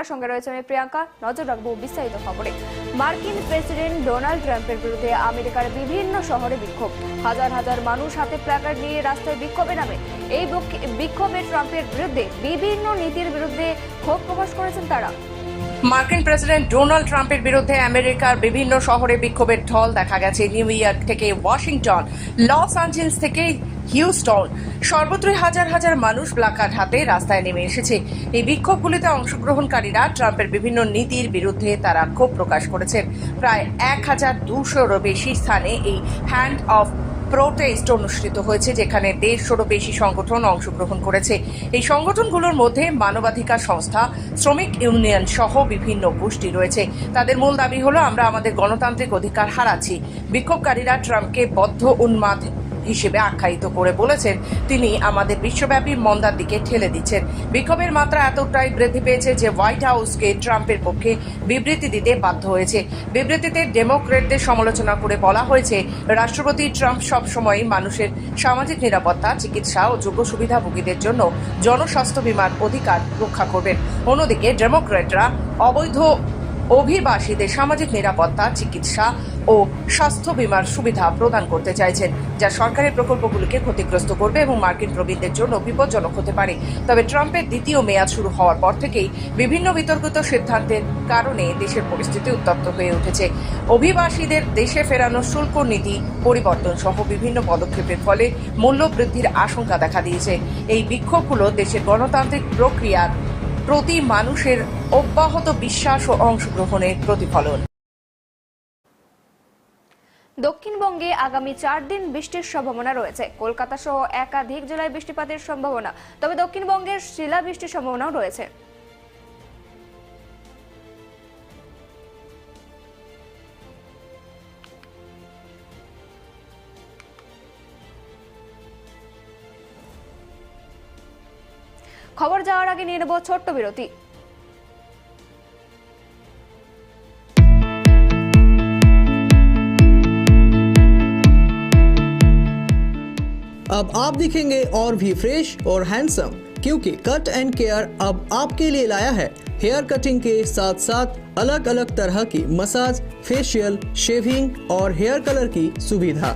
বাংলার সঙ্গে রয়েছে আমি প্রিয়াঙ্কা। নজর রাখব বিস্তারিত খবরে। মার্কিন প্রেসিডেন্ট ডোনাল্ড ট্রাম্পের বিরুদ্ধে আমেরিকার বিভিন্ন শহরে বিক্ষোভ। হাজার হাজার মানুষ হাতে প্ল্যাকার্ড নিয়ে রাস্তায় বিক্ষোভে নামে। এই বক- বিক্ষোভে ট্রাম্পের বিরুদ্ধে বিভিন্ন নীতির বিরুদ্ধে ক্ষোভ প্রকাশ করেছেন তারা। মার্কিন প্রেসিডেন্ট ডোনাল্ড ট্রাম্পের বিরুদ্ধে আমেরিকার বিভিন্ন শহরে বিক্ষোভের ঢল দেখা গেছে। নিউ ইয়র্ক থেকে ওয়াশিংটন, লস অ্যাঞ্জেলস থেকে হিউস্টন। সর্বত্রই হাজার হাজার মানুষ প্লাকার্ড হাতে রাস্তায় নেমে এসেছে। এই বিক্ষোভগুলিতে অংশগ্রহণকারীরা ট্রাম্পের বিভিন্ন নীতির বিরুদ্ধে তারা ক্ষোভ প্রকাশ করেছেন। প্রায় এক হাজার দুশোরও বেশি স্থানে এই হ্যান্ড অফ প্রোটেস্ট অনুষ্ঠিত হয়েছে, যেখানে দেড়শোরও বেশি সংগঠন অংশগ্রহণ করেছে। এই সংগঠনগুলোর মধ্যে মানবাধিকার সংস্থা, শ্রমিক ইউনিয়ন সহ বিভিন্ন গোষ্ঠী রয়েছে। তাদের মূল দাবি হলো, আমরা আমাদের গণতান্ত্রিক অধিকার হারাচ্ছি। বিক্ষোভকারীরা ট্রাম্পকে বদ্ধ উন্মাদ হিসেবে আখ্যায়িত করে বলেছেন। তিনি আমাদের বিশ্বব্যাপী মন্দার দিকে ঠেলে দিচ্ছেন। বিক্ষোভের মাত্রা এতটাই বৃদ্ধি পেয়েছে যে হোয়াইট হাউসকে ট্রাম্পের পক্ষে বিবৃতি দিতে বাধ্য হয়েছে। বিবৃতিতে ডেমোক্রেটদের সমালোচনা করে বলা হয়েছে, রাষ্ট্রপতি ট্রাম্প সবসময় মানুষের সামাজিক নিরাপত্তা, চিকিৎসা ও যোগ্য সুবিধাভোগীদের জন্য জনস্বাস্থ্য বীমার অধিকার রক্ষা করবেন। অন্যদিকে ডেমোক্রেটরা অবৈধ অভিবাসীদের সামাজিক নিরাপত্তা, চিকিৎসা ও স্বাস্থ্য বীমার সুবিধা প্রদান করতে চাইছেন, যা সরকারের প্রকল্পগুলিকে ক্ষতিগ্রস্ত করবে এবং মার্কিন প্রবীণদের জন্য বিপজ্জনক হতে পারে। তবে ট্রাম্পের দ্বিতীয় মেয়াদ শুরু হওয়ার পর থেকেই বিভিন্ন বিতর্কিত সিদ্ধান্তের কারণে দেশের পরিস্থিতি উত্তপ্ত হয়ে উঠেছে। অভিবাসীদের দেশে ফেরানোর শুল্ক নীতি, পরিবর্তন সহ বিভিন্ন পদক্ষেপের ফলে মূল্য বৃদ্ধির আশঙ্কা দেখা দিয়েছে। এই বিক্ষোভগুলো দেশের গণতান্ত্রিক প্রক্রিয়ার প্রতি মানুষের অব্যাহত বিশ্বাস ও অংশগ্রহণের প্রতিফলন। দক্ষিণবঙ্গে আগামী চার দিন বৃষ্টির সম্ভাবনা রয়েছে। কলকাতা সহ একাধিক জেলায় বৃষ্টিপাতের সম্ভাবনা, তবে দক্ষিণবঙ্গের শিলা বৃষ্টির সম্ভাবনাও রয়েছে। খবর যাওয়ার আগে নিয়ে নেব ছোট্ট বিরতি अब आप दिखेंगे और भी फ्रेश और हैंडसम क्योंकि कट एंड केयर अब आपके लिए लाया है हेयर कटिंग के साथ साथ अलग अलग तरह की मसाज फेशियल शेविंग और हेयर कलर की सुविधा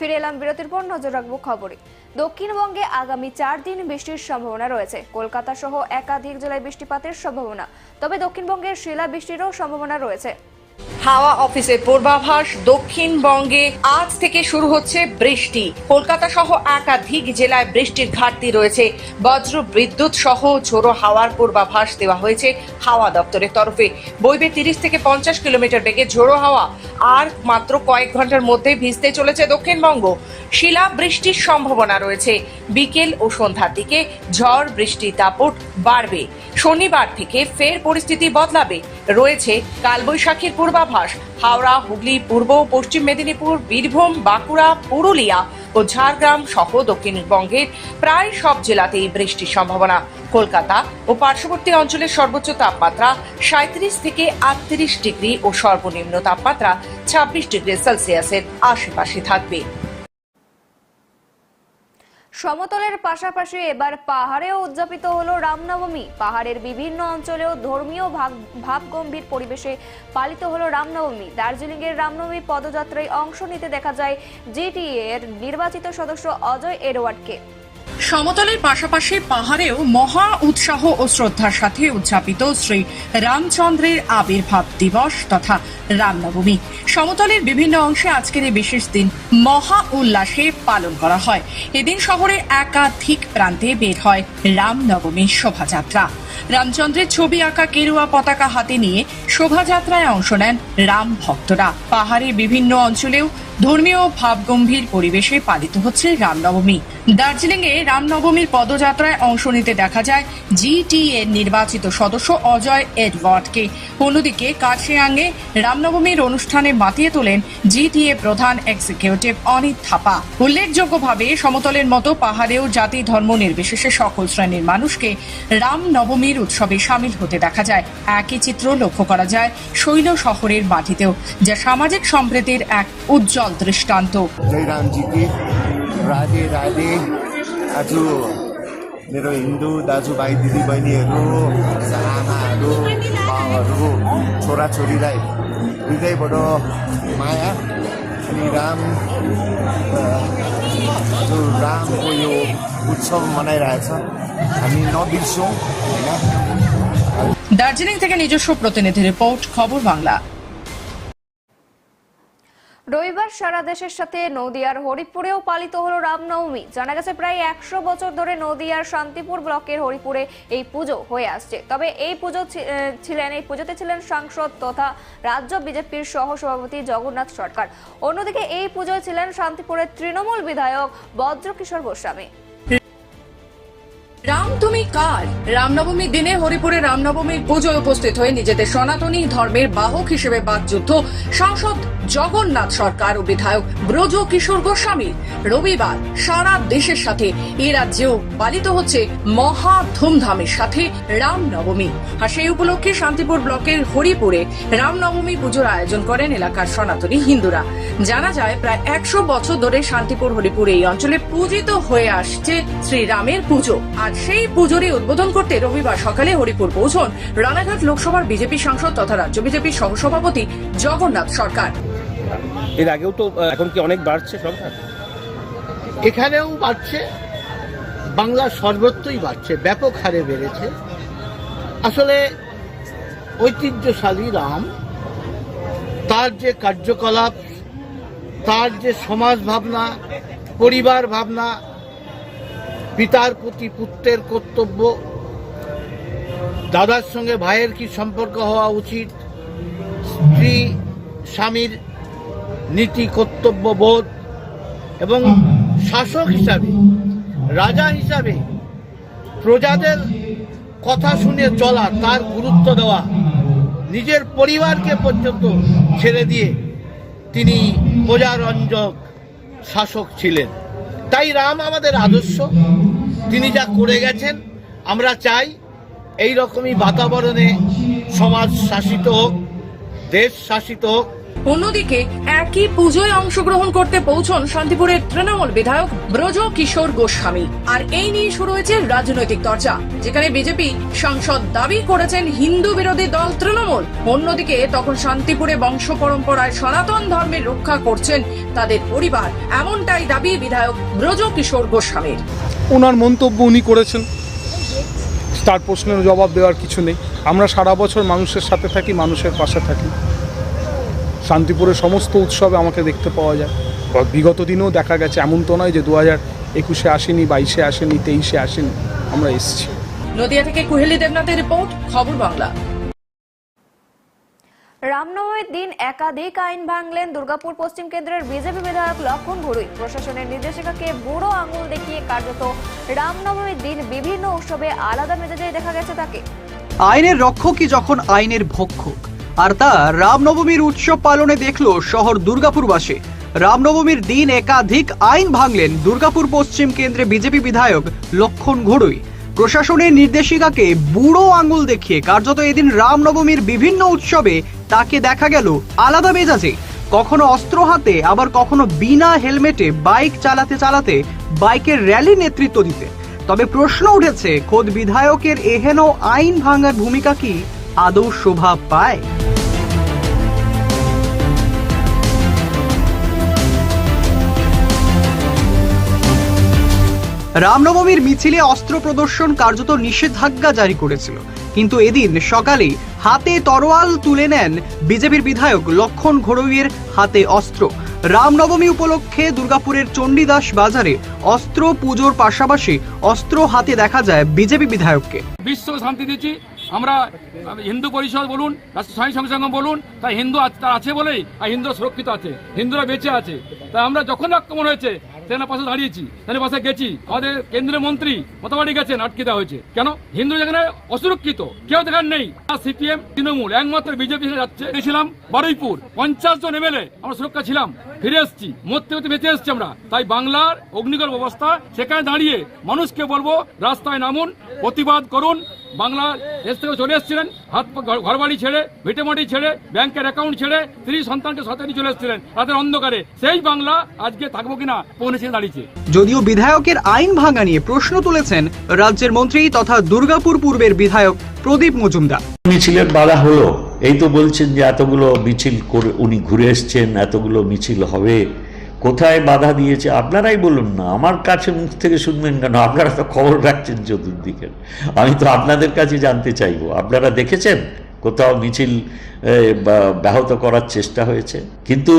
ফিরে এলাম বিরতির পর নজর রাখব খবরে। দক্ষিণবঙ্গে আগামী চার দিন বৃষ্টির সম্ভাবনা রয়েছে। কলকাতা সহ একাধিক জেলায় বৃষ্টিপাতের সম্ভাবনা। তবে দক্ষিণবঙ্গের শিলা বৃষ্টিরও সম্ভাবনা রয়েছে। হাওয়া অফিসের পূর্বাভাস, দক্ষিণবঙ্গে আজ থেকে শুরু হচ্ছে বৃষ্টি। কলকাতা সহ একাধিক জেলায় বৃষ্টির ঘাটতি রয়েছে। বজ্র বিদ্যুৎ সহ ঝোড়ো হাওয়ার পূর্বাভাস দেওয়া হয়েছে হাওয়া দপ্তরের তরফে। বইবে তিরিশ থেকে পঞ্চাশ কিলোমিটার বেগে ঝোড়ো হাওয়া আর মাত্র কয়েক ঘণ্টার মধ্যে ভিজতে চলেছে দক্ষিণবঙ্গ। শিলা বৃষ্টির সম্ভাবনা রয়েছে। বিকেল ও সন্ধ্যার দিকে ঝড়, বৃষ্টি দাপট বাড়বে। শনিবার থেকে ফের পরিস্থিতি বদলাবে। রয়েছে কালবৈশাখীর পূর্বাভাস। হাওড়া, হুগলি, পূর্ব, পশ্চিম মেদিনীপুর, বীরভূম, বাঁকুড়া, পুরুলিয়া ও ঝাড়গ্রাম সহ দক্ষিণবঙ্গের প্রায় সব জেলাতেই বৃষ্টির সম্ভাবনা। কলকাতা ও পার্শ্ববর্তী অঞ্চলের সর্বোচ্চ তাপমাত্রা সাঁত্রিশ থেকে আটত্রিশ ডিগ্রি ও সর্বনিম্ন তাপমাত্রা ছাব্বিশ ডিগ্রি সেলসিয়াসের আশেপাশে থাকবে। সমতলের পাশাপাশি এবার পাহাড়েও উদযাপিত হল রামনবমী। পাহাড়ের বিভিন্ন অঞ্চলেও ধর্মীয় ভাব ভাবগম্ভীর পরিবেশে পালিত হল রামনবমী। দার্জিলিংয়ের রামনবমী পদযাত্রায় অংশ নিতে দেখা যায় জিটিএ এর নির্বাচিত সদস্য অজয় এডওয়ার্ডকে সমতলের পাশাপাশি পাহাড়েও মহা উৎসাহ ও শ্রদ্ধার সাথে উদযাপিত শ্রী রামচন্দ্রের আবির্ভাব দিবস তথা রামনবমী। সমতলের বিভিন্ন অংশে আজকের এই বিশেষ দিন মহা উল্লাসে পালন করা হয়। এদিন শহরে একাধিক প্রান্তে বের হয় রামনবমীর শোভাযাত্রা। রামচন্দ্রের ছবি আঁকা কেরুয়া পতাকা হাতে নিয়ে শোভাযাত্রায় অংশ নেন রাম ভক্তরা। পাহাড়ের বিভিন্ন অঞ্চলেও ধর্মীয় ভাবগম্ভীর পরিবেশে পালিত হচ্ছে রামনবমী। দার্জিলিং এ রামনবমীর পদযাত্রায় অংশ নিতে দেখা যায় জিটি এর নির্বাচিত সদস্য অজয় এডওয়ার্ডকে। অন্যদিকে কার্শিয়াঙ্গে রামনবমীর অনুষ্ঠানে মাতিয়ে তোলেন জিটিএ প্রধান এক্সিকিউটিভ অনিত থাপা। উল্লেখযোগ্যভাবে সমতলের মতো পাহাড়েও জাতি ধর্ম নির্বিশেষে সকল শ্রেণির মানুষকে রামনবমীর উৎসবে সামিল হতে দেখা যায় একই চিত্র লক্ষ্য করা যায় শৈল শহরের মাটিতেও যা সামাজিক সম্প্রীতির এক উজ্জ্বল দৃষ্টান্ত जय राम जी की राधे राधे आज मेरो हिन्दू दाजुभाइ दिदीबहिनीहरू आमाहरू बाउहरू छोराछोरीलाई हृदयबाट माया अनि राम अ, जो रामको यो उत्सव मनाइरहेछ हामी नबिर्सौँ होइन দার্জিলিং থেকে নিজস্ব প্রতিনিধি রিপোর্ট খবর বাংলা রবিবার সারা দেশের সাথে নদিয়ার হরিপুরেও পালিত হলো রামনবমী। জানা গেছে প্রায় একশো বছর ধরে নদিয়ার শান্তিপুর ব্লকের হরিপুরে এই পুজো হয়ে আসছে। তবে এই পুজো ছিলেন এই পুজোতে ছিলেন সাংসদ তথা রাজ্য বিজেপির সহ সভাপতি জগন্নাথ সরকার। অন্যদিকে এই পুজোয় ছিলেন শান্তিপুরের তৃণমূল বিধায়ক বজ্রকিশোর গোস্বামী। রাম তুমি কার? রামনবমীর দিনে হরিপুরে রামনবমীর পুজোয় উপস্থিত হয়ে নিজেদের সনাতনী ধর্মের বাহক হিসেবে বাকযুদ্ধ সাংসদ জগন্নাথ সরকার ও বিধায়ক ব্রজ কিশোর গোস্বামী। রবিবার সারা দেশের সাথে এ রাজ্যেও পালিত হচ্ছে মহা ধুমধামের সাথে রামনবমী। আর সেই উপলক্ষে শান্তিপুর ব্লকের হরিপুরে রামনবমী পুজোর আয়োজন করেন এলাকার সনাতনী হিন্দুরা। জানা যায়, প্রায় একশো বছর ধরে শান্তিপুর হরিপুর এই অঞ্চলে পূজিত হয়ে আসছে শ্রীরামের পুজো। আর সেই পুজোরই উদ্বোধন করতে রবিবার সকালে হরিপুর পৌঁছন রানাঘাট লোকসভার বিজেপি সাংসদ তথা রাজ্য বিজেপির সহসভাপতি জগন্নাথ সরকার। এর আগেও তো এখন কি অনেক বাড়ছে সংখ্যা? এখানেও বাড়ছে বাংলা সর্বত্রই বাড়ছে ব্যাপক হারে বেড়েছে। আসলে ঐতিহ্যশালী রাম তার যে কার্যকলাপ তার যে সমাজ ভাবনা পরিবার ভাবনা পিতার প্রতি পুত্রের কর্তব্য। দাদার সঙ্গে ভাইয়ের কি সম্পর্ক হওয়া উচিত? স্ত্রী, স্বামীর নীতি, কর্তব্য, বোধ এবং শাসক হিসাবে, রাজা হিসাবে প্রজাদের কথা শুনে চলা, তার গুরুত্ব দেওয়া, নিজের পরিবারকে পর্যন্ত ছেড়ে দিয়ে তিনি প্রজারঞ্জক শাসক ছিলেন। তাই রাম আমাদের আদর্শ। তিনি যা করে গেছেন, আমরা চাই এই রকমই বাতাবরণে সমাজ শাসিত হোক, দেশ শাসিত হোক অন্যদিকে, একই পুজোয় অংশগ্রহণ করতে পৌঁছন শান্তিপুরের তৃণমূল বিধায়ক ব্রজ কিশোর গোস্বামী। আর এই নিয়ে শুরু হয়েছে রাজনৈতিক চর্চা, যেখানে বিজেপি সাংসদ দাবি করেছেন হিন্দু বিরোধী দল তৃণমূল। অন্যদিকে, তখন শান্তিপুরে বংশ পরম্পরায় সনাতন ধর্মের রক্ষা করছেন তাদের পরিবার, এমনটাই দাবি বিধায়ক ব্রজ কিশোর গোস্বামীর। ওনার মন্তব্য উনি করেছেন। তার প্রশ্নের জবাব দেওয়ার কিছু নেই। আমরা সারা বছর মানুষের সাথে থাকি, মানুষের পাশে থাকি। শান্তিপুরের সমস্ত উৎসবে আমাকে দেখতে পাওয়া যায়। বিগত দিনেও দেখা গেছে এমন তো নয় যে দু হাজার একুশে আসেনি বাইশে আসেনি তেইশে আসেনি। আমরা এসেছি। নদিয়া থেকে কুহেলি দেবনাথের রিপোর্ট খবর বাংলা। রামনবমীর দিন একাধিক আইন ভাঙলেন দুর্গাপুর পশ্চিম কেন্দ্রের বিজেপি বিধায়ক লক্ষণ ঘুরুই প্রশাসনের নির্দেশিকাকে বুড়ো আঙুল দেখিয়ে কার্যত রামনবমীর দিন বিভিন্ন উৎসবে আলাদা মেজাজে দেখা গেছে তাকে। আইনের রক্ষকই যখন আইনের ভক্ষক আর তা রামনবমীর উৎসব পালনে দেখল শহর দুর্গাপুরবাসী। রামনবমীর দিন একাধিক আইন ভাঙলেন দুর্গাপুর পশ্চিম কেন্দ্রে বিজেপি বিধায়ক লক্ষণ ঘড়ুই। প্রশাসনের নির্দেশিকাকে বুড়ো আঙুল দেখিয়ে কার্যত এদিন রামনবমীর বিভিন্ন উৎসবে তাকে দেখা গেল আলাদা মেজাজে। কখনো অস্ত্র হাতে, আবার কখনো বিনা হেলমেটে বাইক চালাতে চালাতে বাইকের র্যালি নেতৃত্ব দিতে। তবে প্রশ্ন উঠেছে, খোদ বিধায়কের এহেন আইন ভাঙার ভূমিকা কি? আদৌ শোভা পায়? রামনবমীর মিছিলে অস্ত্র প্রদর্শন কার্যত নিষেধাজ্ঞা জারি করেছিল। কিন্তু এদিন সকালে হাতে তরোয়াল তুলে নেন বিজেপির বিধায়ক লক্ষণ ঘোড়ইয়ের হাতে অস্ত্র। রামনবমী উপলক্ষে দুর্গাপুরের চণ্ডীদাস বাজারে অস্ত্র পুজোর পাশাপাশি অস্ত্র হাতে দেখা যায় বিজেপি বিধায়ককে। বিশ্ব শান্তি দিচ্ছি। আমরা হিন্দু পরিষদ বলুন রাষ্ট্র স্বামী সংসঙ্গ বলুন, তাই হিন্দু তার আছে বলেই, আর হিন্দুরা সুরক্ষিত আছে, হিন্দুরা বেঁচে আছে। তাই আমরা যখন আক্রমণ হয়েছে, সেখানে পাশে দাঁড়িয়েছি, সেখানে পাশে গেছি। আমাদের কেন্দ্রীয় মন্ত্রী মতাবাড়ি গেছেন আটকে দেওয়া হয়েছে। কেন? হিন্দু যেখানে অসুরক্ষিত, কেউ দেখার নেই। সিপিএম, তৃণমূল, একমাত্র বিজেপি যাচ্ছে। গেছিলাম বারুইপুর, পঞ্চাশ জন এমএলএ আমরা সুরক্ষা ছিলাম। ফিরে এসেছি, মরতে হতে বেঁচে এসেছি আমরা। তাই বাংলার অগ্নিকর ব্যবস্থা সেখানে দাঁড়িয়ে মানুষকে বলব, রাস্তায় নামুন, প্রতিবাদ করুন বাংলা দেশ থেকে চলে এসেছিলেন হাত ঘর- ঘরবাড়ি ছেড়ে ভিটেমাটি ছেড়ে ব্যাংকের অ্যাকাউন্ট ছেড়ে স্ত্রী সন্তানকে সাথে নিয়ে চলে এসেছিলেন রাতের অন্ধকারে। সেই বাংলা আজকে থাকব কিনা পৌঁছে দাঁড়িয়েছে। যদিও বিধায়কের আইন ভাঙা নিয়ে প্রশ্ন তুলেছেন রাজ্যের মন্ত্রী তথা দুর্গাপুর পূর্বের বিধায়ক প্রদীপ মজুমদার। মিছিলের বাধা হলো। এই তো বলছেন যে এতগুলো মিছিল করে উনি ঘুরে এসছেন এতগুলো মিছিল হবে। কোথায় বাধা দিয়েছে? আপনারাই বলুন না। আমার কাছে মুখ থেকে শুনবেন কেন? আপনারা তো খবর রাখছেন চতুর্দিকে। আমি তো আপনাদের কাছে জানতে চাইব। আপনারা দেখেছেন? কোথাও মিছিল ব্যাহত করার চেষ্টা হয়েছে। কিন্তু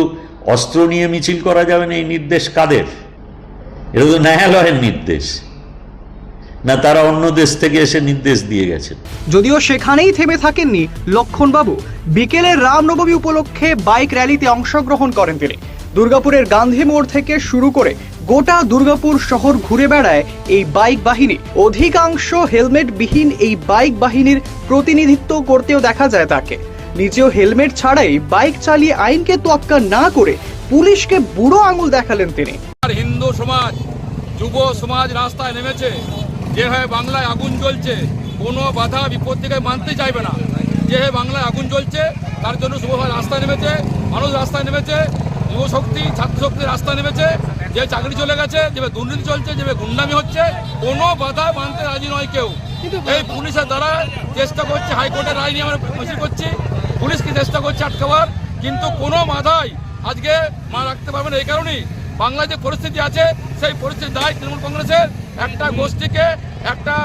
অস্ত্র নিয়ে মিছিল করা যাবে না, এই নির্দেশ কাদের? এটা তো ন্যায়ালয়ের নির্দেশ। না, তারা অন্য দেশ থেকে এসে নির্দেশ দিয়ে গেছেন। যদিও সেখানেই থেমে থাকেননি লক্ষণবাবু। বিকেলে রামনবমী উপলক্ষে বাইক র্যালিতে অংশগ্রহণ করেন তিনি। দুর্গাপুরের গান্ধী মোড় থেকে শুরু করে গোটা দুর্গাপুর শহর ঘুরে বেড়ায় এই বাইক বাহিনী। অধিকাংশ হেলমেটবিহীন এই বাইক বাহিনীর প্রতিনিধিত্ব করতেও দেখা যায় তাকে। নিজেও হেলমেট ছাড়াই বাইক চালিয়ে আইনকে তোয়াক্কা না করে পুলিশকে বুড়ো আঙুল দেখালেন তিনি। হিন্দু সমাজ, যুব সমাজ রাস্তায় নেমেছে। যেভাবে বাংলায় আগুন জ্বলছে, কোনো বাধা বিপত্তিকে মানতে চাইবে না। যেভাবে বাংলায় আগুন জ্বলছে, তার জন্য শুভ রাস্তায় নেমেছে, মানুষ রাস্তায় নেমেছে যুব শক্তি রাস্তা নেমেছে যে চাকরি চলে গেছে যেভাবে দুর্নীতি চলছে যেভাবে গুন্ডামি হচ্ছে কোনো বাধা মানতে রাজি নয় কেউ। এই পুলিশের দ্বারা চেষ্টা করছে হাইকোর্টের রায় নিয়ে আমরা মিছিল করছি পুলিশকে চেষ্টা করছে আটকাবার কিন্তু কোনো বাধাই আজকে মা রাখতে পারবে না। এই কারণেই বাংলায় যে পরিস্থিতি আছে সেই পরিস্থিতির দায় তৃণমূল কংগ্রেসের। একটা গোষ্ঠীকে একটা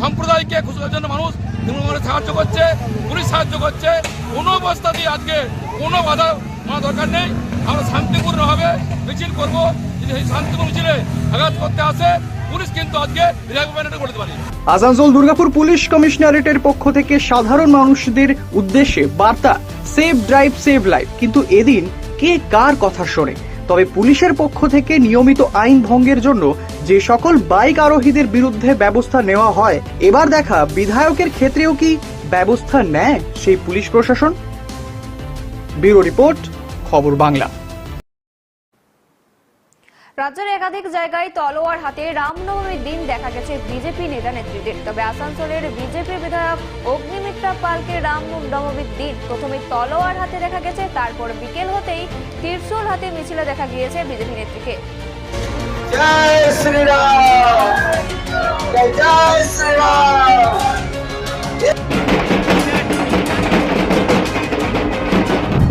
সম্প্রদায়কে খুশি করার জন্য মানুষ তৃণমূল কংগ্রেস সাহায্য করছে, পুলিশ সাহায্য করছে। কোনো অবস্থাতেই আজকে কোনো বাধা মানা দরকার নেই। আমরা শান্তিপূর্ণভাবে মিছিল করব। যদি সেই শান্তিপূর্ণ মিছিলে আঘাত করতে আসে, পুলিশ আসানসোল দুর্গাপুর পুলিশ কমিশনারেটের পক্ষ থেকে সাধারণ মানুষদের উদ্দেশ্যে বার্তা সেভ ড্রাইভ সেভ লাইফ কিন্তু এদিন কে কার কথা শোনে? তবে পুলিশের পক্ষ থেকে নিয়মিত আইন ভঙ্গের জন্য যে সকল বাইক আরোহীদের বিরুদ্ধে ব্যবস্থা নেওয়া হয়, এবার দেখা বিধায়কের ক্ষেত্রেও কি ব্যবস্থা নেয় সেই পুলিশ প্রশাসন? ব্যুরো রিপোর্ট, খবর বাংলা। রাজ্যের একাধিক জায়গায় তলোয়ার হাতে রামনবমীর দিন দেখা গেছে বিজেপি নেতা নেত্রীদের। তবে আসানসোলের বিজেপি বিধায়ক অগ্নিমিত্রা পালকে রামনবমীর দিন প্রথমে তলোয়ার হাতে দেখা গেছে, তারপর বিকেল হতেই ত্রিশূল হাতে মিছিলে দেখা গিয়েছে বিজেপি নেত্রীকে। जय श्री राम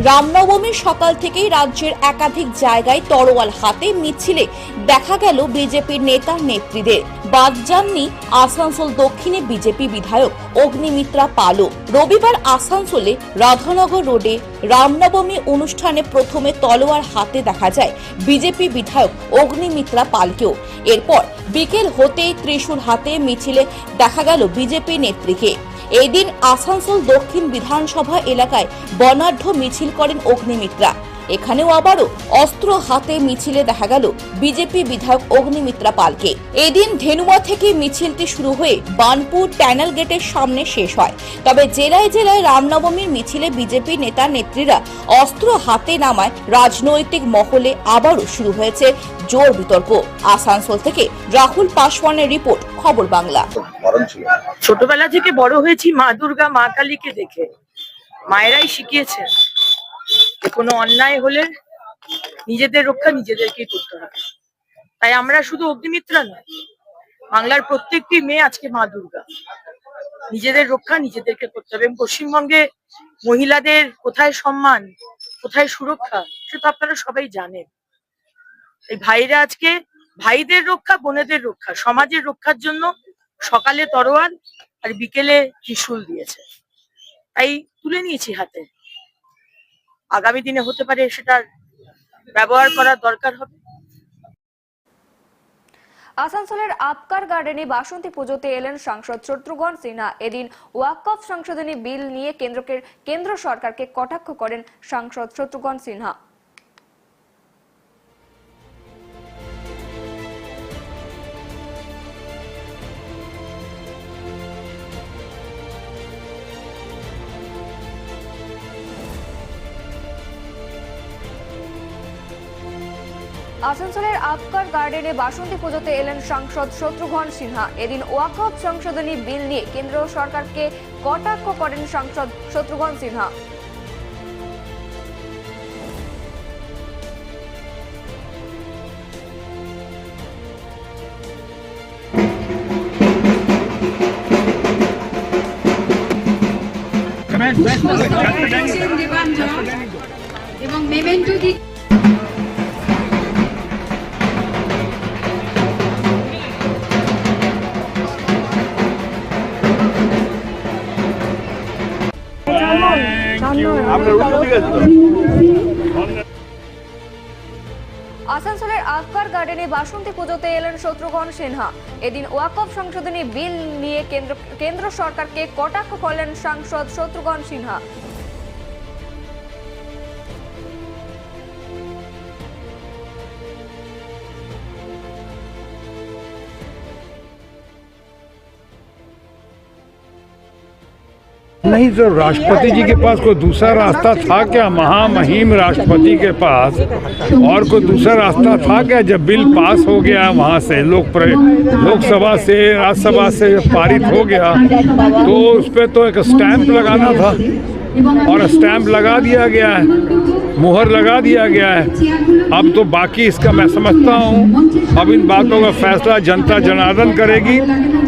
রামনবমীর সকাল থেকেই রাজ্যের একাধিক জায়গায় তরোয়াল হাতে মিছিলে। দেখা গেল বিজেপির নেতা নেত্রীদের। বাদ যাননি আসানসোল দক্ষিণে বিজেপি বিধায়ক অগ্নিমিত্রা পালও। রবিবার আসানসোলে রাধানগর রোডে রামনবমী অনুষ্ঠানে প্রথমে তলোয়ার হাতে দেখা যায় বিজেপি বিধায়ক অগ্নিমিত্রা পালকেও। এরপর বিকেল হতেই ত্রিশূল হাতে মিছিলে দেখা গেল বিজেপি নেত্রীকে। এদিন আসানসোল দক্ষিণ বিধানসভা এলাকায় বনাঢ্য মিছিল করেন অগ্নিমিত্রা। এখানেও আবারও অস্ত্র হাতে মিছিলে দেখা গেল বিজেপি বিধায়ক অগ্নিমিত্রা পালকে। এদিন ধেনুয়া থেকে মিছিলটি শুরু হয়ে বানপুর ট্যানেল গেটের সামনে শেষ হয়। তবে জেলায় জেলায় রামনবমীর মিছিলে বিজেপি নেতা নেত্রীরা অস্ত্র হাতে নামায় রাজনৈতিক মহলে আবারও শুরু হয়েছে জোর বিতর্ক। আসানসোল থেকে রাহুল পাসওয়ানের রিপোর্ট খবর বাংলা। ছোটবেলা থেকে বড় হয়েছি মা দুর্গা মা কালীকে দেখে। মায়েরাই শিখিয়েছে কোনো অন্যায় হলে নিজেদের রক্ষা নিজেদেরকেই করতে হবে। তাই আমরা শুধু অগ্নিমিত্রা নয়, বাংলার প্রত্যেকটি মেয়ে আজকে মা দুর্গা। নিজেদের রক্ষা নিজেদেরকে করতে হবে পশ্চিমবঙ্গে মহিলাদের কোথায় সম্মান, কোথায় সুরক্ষা সেটা আপনারা সবাই জানেন। এই ভাইরা আজকে ভাইদের রক্ষা, বোনেদের রক্ষা, সমাজের রক্ষার জন্য সকালে তরোয়াল আর বিকেলে ত্রিশুল দিয়েছে। তাই তুলে নিয়েছি হাতে। আগামী দিনে হতে পারে সেটার ব্যবহার করা দরকার হবে। আসানসোলের আপকার গার্ডেনে বাসন্তী পুজোতে এলেন সাংসদ শত্রুঘন সিনহা। এদিন ওয়াকফ সংশোধনী বিল নিয়ে কেন্দ্রকে কেন্দ্র সরকারকে কটাক্ষ করেন সাংসদ শত্রুঘন সিনহা। আসানসোলের আপকার গার্ডেনে বাসন্তী পুজোতে এলেন সাংসদ শত্রুঘ্ন সিনহা। এদিন ওয়াকফ সংশোধনী বিল নিয়ে কেন্দ্র সরকারকে কটাক্ষ করেন সাংসদ শত্রুঘ্ন সিনহা। এবং মেমেন্টো দি আসানসোলের আকবর গার্ডেনে বাসন্তী পুজোতে এলেন শত্রুঘন সিনহা। এদিন ওয়াকফ সংশোধনী বিল নিয়ে কেন্দ্র কেন্দ্র সরকারকে কটাক্ষ করলেন সাংসদ শত্রুঘন সিনহা। नहीं तो राष्ट्रपति जी के पास कोई दूसरा रास्ता था क्या? महामहिम राष्ट्रपति के पास। और कोई दूसरा रास्ता था क्या? जब बिल पास हो गया, वहाँ से लोक लोकसभा से, राज्यसभा से पारित हो गया तो उस पर तो एक स्टैंप लगाना था। और स्टैंप लगा दिया गया है। मुहर लगा दिया गया है। अब तो बाकी इसका मैं समझता हूँ। अब इन बातों का फैसला जनता जनार्दन करेगी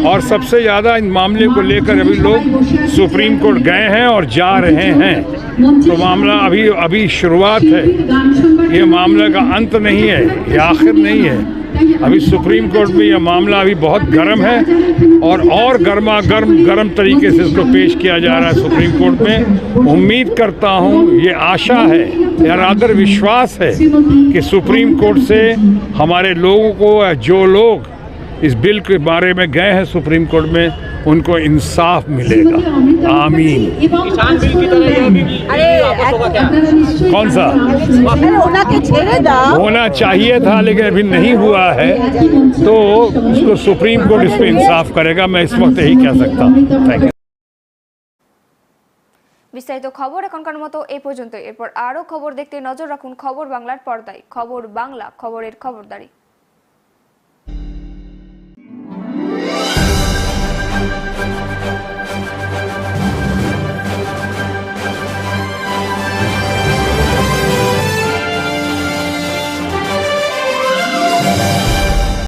और सबसे ज़्यादा इन मामले को लेकर अभी लोग सुप्रीम कोर्ट गए हैं और जा रहे हैं। तो मामला अभी अभी शुरुआत है। ये मामले का अंत नहीं है, ये आखिर नहीं है। अभी सुप्रीम कोर्ट में यह मामला अभी बहुत गर्म है और और गर्मा गर्म गर्म तरीके से इसको पेश किया जा रहा है सुप्रीम कोर्ट में। उम्मीद करता हूँ, ये आशा है या रादर विश्वास है कि सुप्रीम कोर्ट से हमारे लोगों को जो लोग इस बिल के बारे में गए हैं सुप्रीम कोर्ट में उनको इंसाफ मिलेगा आमीन কিষাণ বিল की तरह ये भी वापस होगा क्या कौन सा होना चाहिए था लेकिन अभी नहीं हुआ है तो उसको सुप्रीम कोर्ट इस पर इंसाफ करेगा मैं इस वक्त यही कह सकता हूँ थैंक यू বিস্তারিত খবর এখনকার মতো এই পর্যন্ত এরপর আরও খবর দেখতে নজর রাখুন খবর বাংলার পর্দায় খবর বাংলা খবরের খবরদারি